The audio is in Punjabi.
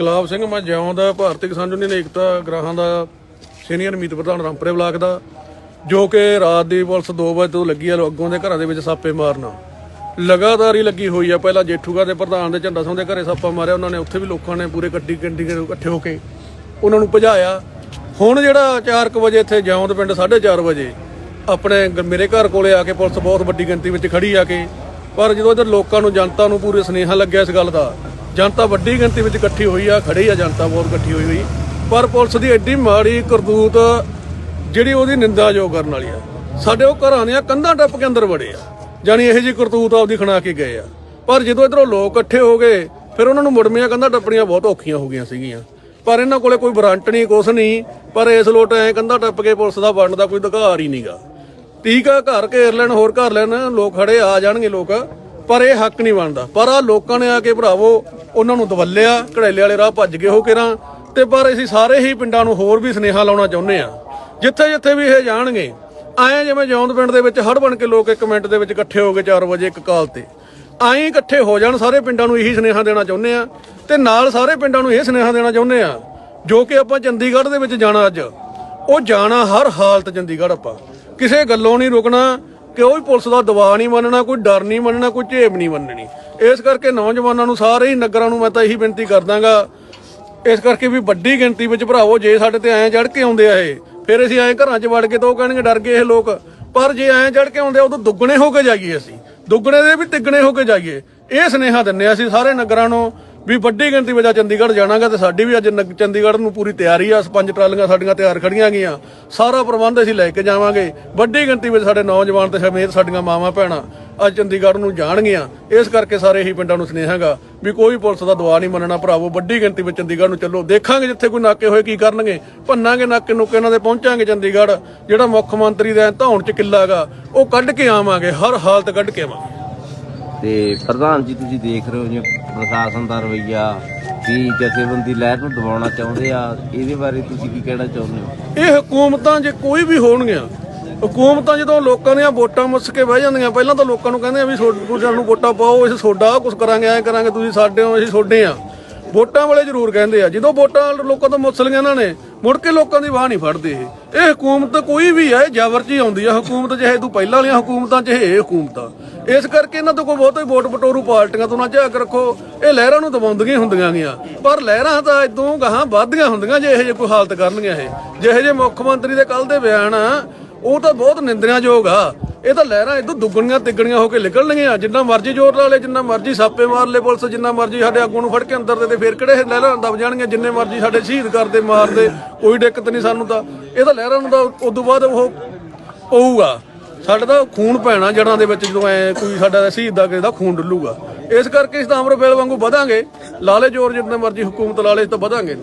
ਗੁਲਾਬ ਸਿੰਘ, ਮੈਂ ਜਿਉਂਦ ਭਾਰਤੀ ਕਿਸਾਨ ਯੂਨੀਅਨ ਏਕਤਾ ਗ੍ਰਾਹਾਂ ਦਾ ਸੀਨੀਅਰ ਮੀਤ ਪ੍ਰਧਾਨ ਰਾਮਪੁਰੇ ਬਲਾਕ ਦਾ, ਜੋ ਕਿ ਰਾਤ ਦੀ ਪੁਲਿਸ 2 ਵਜੇ ਤੋਂ ਲੱਗੀ ਆ ਅੱਗੋਂ ਦੇ ਘਰਾਂ ਦੇ ਵਿੱਚ ਸਾਪੇ ਮਾਰਨਾ। ਲਗਾਤਾਰ ਹੀ ਲੱਗੀ ਹੋਈ ਆ, ਪਹਿਲਾਂ ਜੇਠੂਗਾ ਦੇ ਪ੍ਰਧਾਨ ਦੇ ਝੰਡਾ ਸਿੰਘ ਦੇ ਘਰੇ ਸਾਪਾ ਮਾਰਿਆ, ਉਹਨਾਂ ਨੇ ਉੱਥੇ ਵੀ ਲੋਕਾਂ ਨੇ ਪੂਰੇ ਗੱਡੀ ਗੱਡੀ ਇਕੱਠੇ ਹੋ ਕੇ ਉਹਨਾਂ ਨੂੰ ਭਜਾਇਆ। ਹੁਣ ਜਿਹੜਾ 4:00 ਵਜੇ ਇੱਥੇ ਜਿਉਂਦ ਪਿੰਡ 4:30 ਵਜੇ ਆਪਣੇ ਗ- ਮੇਰੇ ਘਰ ਕੋਲੇ ਆ ਕੇ ਪੁਲਿਸ ਬਹੁਤ ਵੱਡੀ ਗਿਣਤੀ ਵਿੱਚ ਖੜੀ ਆ ਕੇ, ਪਰ ਜਦੋਂ ਇੱਧਰ ਲੋਕਾਂ ਨੂੰ, ਜਨਤਾ ਨੂੰ ਪੂਰੇ ਸਨੇਹਾ ਲੱਗਿਆ ਇਸ ਗੱਲ ਦਾ ਜਨਤਾ ਵੱਡੀ ਗਿਣਤੀ ਵਿੱਚ ਇਕੱਠੀ ਹੋਈ ਆ ਖੜੀ ਆ, ਜਨਤਾ ਬਹੁਤ ਇਕੱਠੀ ਹੋਈ ਹੋਈ। ਪਰ ਪੁਲਿਸ ਦੀ ਐਡੀ ਮਾੜੀ ਕਰਤੂਤ ਜਿਹੜੀ ਉਹਦੀ ਨਿੰਦਾਯੋਗ ਕਰਨ ਵਾਲੀ ਆ। ਸਾਡੇ ਉਹ ਘਰਾਂ ਦੀਆਂ ਕੰਧਾਂ ਟੱਪ ਕੇ ਅੰਦਰ ਵੜੇ ਆ। ਜਾਨੀ ਇਹੋ ਜੀ ਕਰਤੂਤ ਆਪਦੀ ਖਣਾ ਕੇ ਗਏ ਆ। ਪਰ ਜਦੋਂ ਇਧਰੋਂ ਲੋਕ ਇਕੱਠੇ ਹੋ ਗਏ, ਫਿਰ ਉਹਨਾਂ ਨੂੰ ਮੁੜਮੀਆਂ ਕੰਧਾਂ ਟੱਪਣੀਆਂ ਬਹੁਤ ਔਖੀਆਂ ਹੋ ਗਈਆਂ ਸੀਗੀਆਂ। ਪਰ ਇਹਨਾਂ ਕੋਲੇ ਕੋਈ ਵਾਰੰਟ ਨਹੀਂ, ਕੁਛ ਨਹੀਂ। ਪਰ ਇਸ ਲੋਟ ਐ ਕੰਧਾਂ ਟੱਪ ਕੇ ਪੁਲਿਸ ਦਾ ਬਣਨ ਦਾ ਕੋਈ ਅਧਿਕਾਰ ਹੀ ਨਹੀਂਗਾ ਆ ਘਰ ਘੇਰ ਲੈਣ, ਹੋਰ ਘਰ ਲੈਣ, ਲੋਕ ਖੜੇ ਆ ਜਾਣਗੇ ਲੋਕ। ਪਰ ਇਹ ਹੱਕ ਨਹੀਂ ਬਣਦਾ। ਪਰ ਆ ਲੋਕਾਂ ਨੇ ਆ ਕੇ ਭਰਾਵੋ, ਉਹਨਾਂ ਨੂੰ ਦਵੱਲਿਆ, ਘੜੇਲੇ ਵਾਲੇ ਰਾਹ ਭੱਜ ਗਏ ਹੋ ਕਿਰਾਂ ਤੇ ਪਰ ਅਸੀਂ ਸਾਰੇ ਹੀ ਪਿੰਡਾਂ ਨੂੰ ਹੋਰ ਵੀ ਸੁਨੇਹਾ ਲਾਉਣਾ ਚਾਹੁੰਦੇ ਆ ਜਿੱਥੇ ਜਿੱਥੇ ਵੀ ਇਹ ਜਾਣਗੇ, ਐਂ ਜਿਵੇਂ ਜੌਂਦ ਪਿੰਡ ਦੇ ਵਿੱਚ ਹੜ ਬਣ ਕੇ ਲੋਕ ਇੱਕ ਮਿੰਟ ਦੇ ਵਿੱਚ ਇਕੱਠੇ ਹੋ ਗਏ 4 ਵਜੇ ਇੱਕ ਕਾਲ ਤੇ। ਐਂ ਇਕੱਠੇ ਹੋ ਜਾਣ, ਸਾਰੇ ਪਿੰਡਾਂ ਨੂੰ ਇਹੀ ਸੁਨੇਹਾ ਦੇਣਾ ਚਾਹੁੰਦੇ ਆ ਤੇ ਨਾਲ ਸਾਰੇ ਪਿੰਡਾਂ ਨੂੰ ਇਹ ਸੁਨੇਹਾ ਦੇਣਾ ਚਾਹੁੰਦੇ ਆ ਜੋ ਕਿ ਆਪਾਂ ਚੰਡੀਗੜ੍ਹ ਦੇ ਵਿੱਚ ਜਾਣਾ ਅੱਜ। ਉਹ ਜਾਣਾ ਹਰ ਹਾਲਤ ਚੰਡੀਗੜ੍ਹ ਆਪਾਂ। ਕਿਸੇ ਗੱਲੋਂ ਨਹੀਂ ਰੁਕਣਾ ਕਿ ਉਹ ਪੁਲਿਸ ਦਾ ਦਬਾਅ ਨਹੀਂ ਮੰਨਣਾ, ਕੋਈ ਡਰ ਨਹੀਂ ਮੰਨਣਾ, ਕੋਈ ਝੇਬ ਨਹੀਂ ਮੰਨਣੀ। ਇਸ ਕਰਕੇ ਨੌਜਵਾਨਾਂ ਨੂੰ ਸਾਰੇ ਹੀ ਨਗਰਾਂ ਨੂੰ ਮੈਂ ਤਾਂ ਇਹੀ ਬੇਨਤੀ ਕਰਦਾਗਾ, ਇਸ ਕਰਕੇ ਵੀ ਵੱਡੀ ਗਿਣਤੀ ਵਿੱਚ ਭਰਾਵੋ, ਜੇ ਸਾਡੇ ਤੇ ਐਂ ਚੜ ਕੇ ਆਉਂਦੇ ਆ ਇਹ, ਫਿਰ ਅਸੀਂ ਐਂ ਘਰਾਂ 'ਚ ਵੜ ਕੇ ਤਾਂ ਉਹ ਕਹਿਣਗੇ ਡਰ ਗਏ ਇਹ ਲੋਕ। ਪਰ ਜੇ ਐਂ ਚੜ ਕੇ ਆਉਂਦੇ ਆ, ਉਦੋਂ ਦੁੱਗਣੇ ਹੋ ਕੇ ਜਾਈਏ ਅਸੀਂ। ਦੁੱਗਣੇ ਦੇ ਵੀ ਤਿੱਗਣੇ ਹੋ ਕੇ ਜਾਈਏ। ਇਹ ਸੁਨੇਹਾ ਦਿੰਨੇ ਆ ਅਸੀਂ ਸਾਰੇ ਨਗਰਾਂ ਨੂੰ ਵੀ ਵੱਡੀ ਗਿਣਤੀ ਵਿੱਚ ਅੱਜ ਚੰਡੀਗੜ੍ਹ ਜਾਣਾਗਾ ਤੇ ਸਾਡੀ ਵੀ ਅੱਜ ਨਗ- ਚੰਡੀਗੜ੍ਹ ਨੂੰ ਪੂਰੀ ਤਿਆਰੀ ਆ, ਪੰਜ ਟਰਾਲੀਆਂ ਸਾਡੀਆਂ ਤਿਆਰ ਖੜੀਆਂ ਗਈਆਂ। ਸਾਰਾ ਪ੍ਰਬੰਧ ਅਸੀਂ ਲੈ ਕੇ ਜਾਵਾਂਗੇ। ਵੱਡੀ ਗਿਣਤੀ ਵਿੱਚ ਸਾਡੇ ਨੌਜਵਾਨ ਤੇ ਸਮੇਤ ਸਾਡੀਆਂ ਮਾਵਾਂ ਭੈਣਾਂ ਅੱਜ ਚੰਡੀਗੜ੍ਹ ਨੂੰ ਜਾਣਗੀਆਂ। ਇਸ ਕਰਕੇ ਸਾਰੇ ਹੀ ਪਿੰਡਾਂ ਨੂੰ ਸੁਨੇਹਾਗਾ ਵੀ ਕੋਈ ਪੁਲਿਸ ਦਾ ਦਵਾ ਨਹੀਂ ਮੰਨਣਾ ਭਰਾਵੋ। ਵੱਡੀ ਗਿਣਤੀ ਵਿੱਚ ਚੰਡੀਗੜ੍ਹ ਨੂੰ ਚੱਲੋ। ਦੇਖਾਂਗੇ ਜਿੱਥੇ ਕੋਈ ਨਾਕੇ ਹੋਏ ਕੀ ਕਰਨਗੇ। ਭੰਨਾਂਗੇ ਨਾਕੇ ਨੁਕੇ ਇਹਨਾਂ ਦੇ, ਪਹੁੰਚਾਂਗੇ ਚੰਡੀਗੜ੍ਹ। ਜਿਹੜਾ ਮੁੱਖ ਮੰਤਰੀ ਦਾ ਧੌਣ ਚ ਕਿੱਲਾ ਗਾ ਉਹ ਕੱਢ ਕੇ ਆਵਾਂਗੇ। ਹਰ ਹਾਲਤ ਕੱਢ ਕੇ ਆਵਾਂਗੇ। ਤੇ ਪ੍ਰਧਾਨ ਜੀ, ਤੁਸੀਂ ਦੇਖ ਰਹੇ ਹੋ ਜੀ ਪ੍ਰਸ਼ਾਸਨ ਦਾ ਰਵਈਆ ਕੀ ਜਥੇਬੰਦੀ ਲਹਿਰ ਨੂੰ ਦਬਾਉਣਾ ਚਾਹੁੰਦੇ ਆ। ਇਹਦੇ ਬਾਰੇ ਤੁਸੀਂ ਕੀ ਕਹਿਣਾ ਚਾਹੁੰਦੇ ਹੋ? ਇਹ ਹਕੂਮਤਾਂ ਜੇ ਕੋਈ ਵੀ ਹੋਣਗੀਆਂ, ਹਕੂਮਤਾਂ ਜਦੋਂ ਲੋਕਾਂ ਦੀਆਂ ਵੋਟਾਂ ਮੁੱਸ ਕੇ ਬਹਿ ਜਾਂਦੀਆਂ, ਪਹਿਲਾਂ ਤਾਂ ਲੋਕਾਂ ਨੂੰ ਕਹਿੰਦੇ ਆ ਵੀ ਤੁਹਾਡੇ ਸਾਨੂੰ ਵੋਟਾਂ ਪਾਓ, ਅਸੀਂ ਤੁਹਾਡਾ ਕੁਝ ਕਰਾਂਗੇ, ਐ ਕਰਾਂਗੇ, ਤੁਸੀਂ ਸਾਡੇ ਹੋ, ਅਸੀਂ ਤੁਹਾਡੇ ਆ। ਵੋਟਾਂ ਵਾਲੇ ਜ਼ਰੂਰ ਕਹਿੰਦੇ ਆ। ਜਦੋਂ ਵੋਟਾਂ ਲੋਕਾਂ ਤੋਂ ਮੁੱਸ ਲਈਆਂ ਇਹਨਾਂ ਨੇ ਮੁੜ ਕੇ ਲੋਕਾਂ ਦੀ ਬਾਹ ਨਹੀਂ ਫੜਦੇ ਇਹ। ਇਹ ਹਕੂਮਤ ਕੋਈ ਵੀ ਹੈ ਜ਼ਬਰ 'ਚ ਹੀ ਆਉਂਦੀ ਆ, ਹਕੂਮਤ ਚਾਹੇ ਤੂੰ ਪਹਿਲਾਂ ਵਾਲੀਆਂ ਹਕੂਮਤਾਂ ਚਾਹੇ ਇਹ ਹਕੂਮਤਾਂ। ਇਸ ਕਰਕੇ ਇਹਨਾਂ ਤੋਂ ਕੋਈ ਬਹੁਤੇ ਵੋਟ ਬਟੋਰੂ ਪਾਰਟੀਆਂ ਤੋਂ ਨਾ ਝਾਕ ਰੱਖੋ ਇਹ ਲਹਿਰਾਂ ਨੂੰ ਦਬਾਉਂਦੀਆਂ ਹੁੰਦੀਆਂ ਗੀਆਂ। ਪਰ ਲਹਿਰਾਂ ਤਾਂ ਇਦੋਂ ਗਾਹਾਂ ਵੱਧਦੀਆਂ ਹੁੰਦੀਆਂ ਜੇ ਇਹੋ ਜਿਹੇ ਕੋਈ ਹਾਲਤ ਕਰਨਗੀਆਂ ਇਹ। ਜਿਹੇ ਜਿਹੇ ਮੁੱਖ ਮੰਤਰੀ ਦੇ ਕੱਲ ਦੇ ਬਿਆਨ ਆ, ਉਹ ਤਾਂ ਬਹੁਤ ਨਿੰਦਣਯੋਗ ਆ। ਇਹ ਤਾਂ ਲਹਿਰਾਂ ਇਦੋਂ ਦੁੱਗਣੀਆਂ ਤਿੱਗਣੀਆਂ ਹੋ ਕੇ ਨਿਕਲਣਗੀਆਂ। ਜਿੰਨਾ ਮਰਜ਼ੀ ਜ਼ੋਰ ਲਾ ਲੇ, ਜਿੰਨਾ ਮਰਜ਼ੀ ਸਾਪੇ ਮਾਰ ਲੇ ਪੁਲਿਸ, ਜਿੰਨਾ ਮਰਜ਼ੀ ਸਾਡੇ ਆਗੂ ਨੂੰ ਫੜ ਕੇ ਅੰਦਰ ਦੇ ਤੇ ਫੇਰ ਕਿਹੜੇ ਲਹਿਰਾਂ ਦਬ ਜਾਣਗੀਆਂ, ਜਿੰਨੇ ਮਰਜ਼ੀ ਸਾਡੇ ਸ਼ਹੀਦ ਕਰਦੇ ਮਾਰਦੇ, ਕੋਈ ਦਿੱਕਤ ਨਹੀਂ ਸਾਨੂੰ ਤਾਂ। ਇਹ ਤਾਂ ਲਹਿਰਾਂ ਨੂੰ ਤਾਂ ਉਦੋਂ ਬਾਅਦ ਉਹ ਪਊਗਾ। ਸਾਡਾ ਤਾਂ ਖੂਨ ਪੈਣਾ ਜੜਾਂ ਦੇ ਵਿੱਚ ਜਦੋਂ ਐ ਕੋਈ ਸਾਡਾ ਸ਼ਹੀਦ ਦਾ ਕਿਸੇ ਦਾ ਖੂਨ ਡੁੱਲੂਗਾ। ਇਸ ਕਰਕੇ ਇਸ ਤਾਂ ਅਮਰਵੇਲ ਵਾਂਗੂ ਵਧਾਂਗੇ। ਲਾਲੇ ਜੋਰ, ਜਿੰਨੇ ਮਰਜ਼ੀ ਹਕੂਮਤ ਲਾਲੇ ਤਾਂ ਵਧਾਂਗੇ।